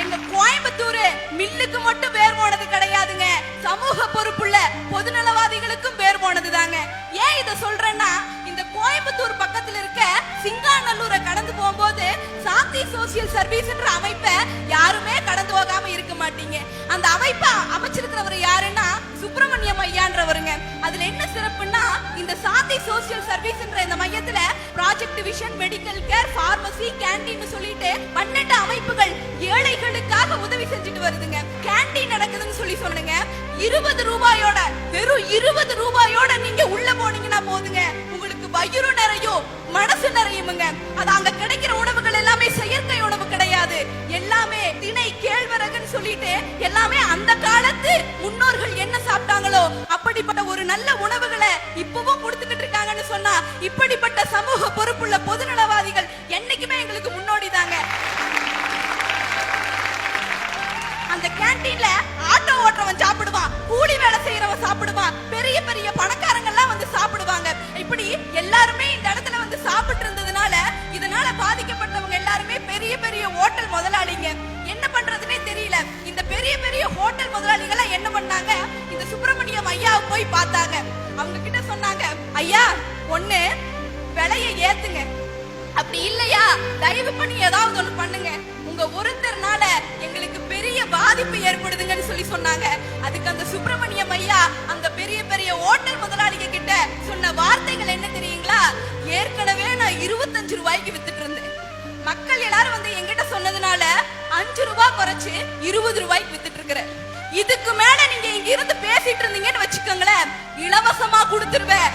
எங்க கோயம்புத்தூர் மில்லுக்கு மட்டும் பேர் போனது கிடையாதுங்க. சமூக பொறுப்புள்ள பொதுநலவாதிகளுக்கும் பேர் போனது தாங்க ஏன் இத சொல்றேன்னா இந்த கோயம்புத்தூர் பக்கத்துல இருக்க சிங்காநல்லூரை கடந்து போகும்போது சாந்தி சோசியல் சர்வீஸ்ன்ற அமைப்பை யாருமே கடந்து போகாம இருக்க மாட்டீங்க. அந்த அமைப்பை அமைச்சிருக்கிறவர் யாருன்னா சுப்பிரமணியம் ஐயான்றவருங்க அதுல என்ன சிறப்புன்னா இந்த சாந்தி சோசியல் சர்வீஸ்ன்ற இந்த மையத்துல project division medical care pharmacy canteen சொல்லிட்டு பன்னெண்டு அமைப்புகள் இருபது ரூபாயோட வெறும் இருபது ரூபாயோட நீங்க உள்ள போனீங்கன்னா போதுங்க. உங்களுக்கு வயிறு நிறையும் மனசு நிறையுமுங்க. அது அங்க கிடைக்கிற உணவுகள் எல்லாமே செயற்கை உணவு கிடையாது. எல்லாமே திணை கேழ்வரகுன்னு சொல்லிட்டு எல்லாமே அந்த காலத்து முன்னோர்கள் என்ன சாப்பிட்டாங்களோ அப்படிப்பட்ட ஒரு நல்ல உணவுகளை இப்பவும் கொடுத்துக்கிட்டு இருக்காங்கன்னு சொன்னா இப்படிப்பட்ட சமூக பொறுப்புள்ள பொதுநலவாதிகள் அந்த கேண்டீன்ல ஆட்டோ ஓட்டுறவன் சாப்பிடுவான். கூலி வேலை செய்யறவன் சாப்பிடுவான். பெரிய பெரிய பணக்காரங்க எல்லாம் வந்து சாப்பிடுவாங்க. இப்படி எல்லாருமே இந்த இடத்துல வந்து சாப்பிட்டு இருந்ததுனால இதனால பாதிக்கப்பட்டவங்க எல்லாருமே பெரிய பெரிய ஹோட்டல் முதலாளிங்க. என்ன பண்றதுனே தெரியல. இந்த பெரிய பெரிய ஹோட்டல் முதலாளிகள் என்ன பண்ணாங்க? இந்த சுப்பிரமணியம் ஐயாவை போய் பார்த்தாங்க. அவங்க கிட்ட சொன்னாங்க ஐயா ஒண்ணு விலையை ஏத்துங்க. அப்படி இல்லையா? தயவு பண்ணி ஏதாவது ஒண்ணு பண்ணுங்க. உங்க ஒருத்தர் பாதிப்பு ஏற்படுதுங்கன்னு சொல்லி சொன்னாங்க. அதுக்கு அந்த சுப்பிரமணியம் ஐயா அந்த பெரிய பெரிய ஓட்டல் முதலாளிக கிட்ட சொன்ன வார்த்தைகள் என்ன தெரியுங்களா? ஏற்கனவே நான் இருபத்தஞ்சு ரூபாய்க்கு வித்துட்டு இருந்தேன். மக்கள் எல்லாரும் வந்து என்கிட்ட சொன்னதுனால அஞ்சு ரூபாய் குறைச்சு இருபது ரூபாய்க்கு வித்துட்டு இருக்கிறேன். இதுக்கு மேல நீங்க இங்க இருந்து பேசிட்டு இருந்தீங்கன்னு வச்சுக்கோங்களேன். இலவசமா கொடுத்துருவேன்.